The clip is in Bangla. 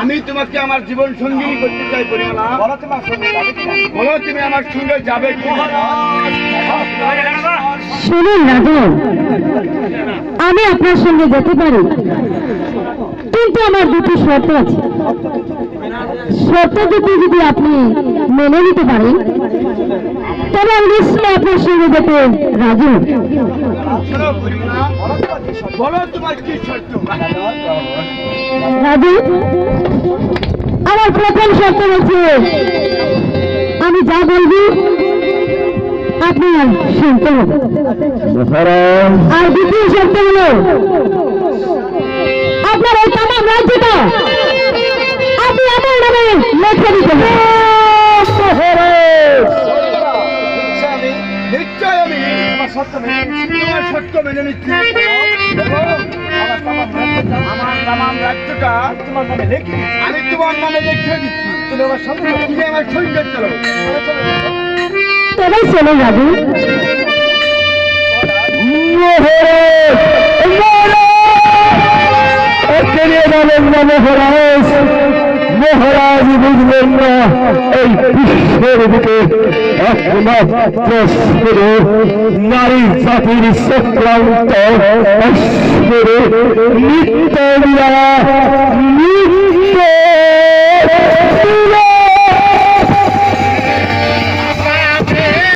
আমি তোমাকে আমার জীবন সঙ্গী করতে চাই পরিমালা। বলো তুমি আমার সঙ্গে যাবে কি শুনুন রাজু আমি আপনার সঙ্গে যেতে পারি। কিন্তু আমার দুটি শর্ত আছে। শর্ত দুটি যদি আপনি মেনে নিতে পারেন তবে আমি নিশ্চয়ই আপনার সঙ্গে যেতে রাজু বলো তোমার কি শর্ত? রাজু, আমার প্রথম শর্ত হচ্ছে, আমি যা বলবি, আপনি শুনতে আর দ্বিতীয় শর্ত হলো, আপনার এই তামাম রাজ্যটা আপনি আমার নামে লেখে দিতে নিশ্চয় আমি নিশ্চয় আমি নিচ্ছি। সত্য মেনে নিচ্ছি আমার তামাম রাজ্যটা তোমার নামে লিখে আমি তোমার নামে লিখে দিচ্ছি। তুমি আমার সঙ্গে তুমি আমার সঙ্গে চলো চলো, চলো, চলো। তবে চলে যাব মহারাজ বুঝলেন না এই বিশ্বের বুকে একমাত্র নারী জাতির সংক্রান্ত thank you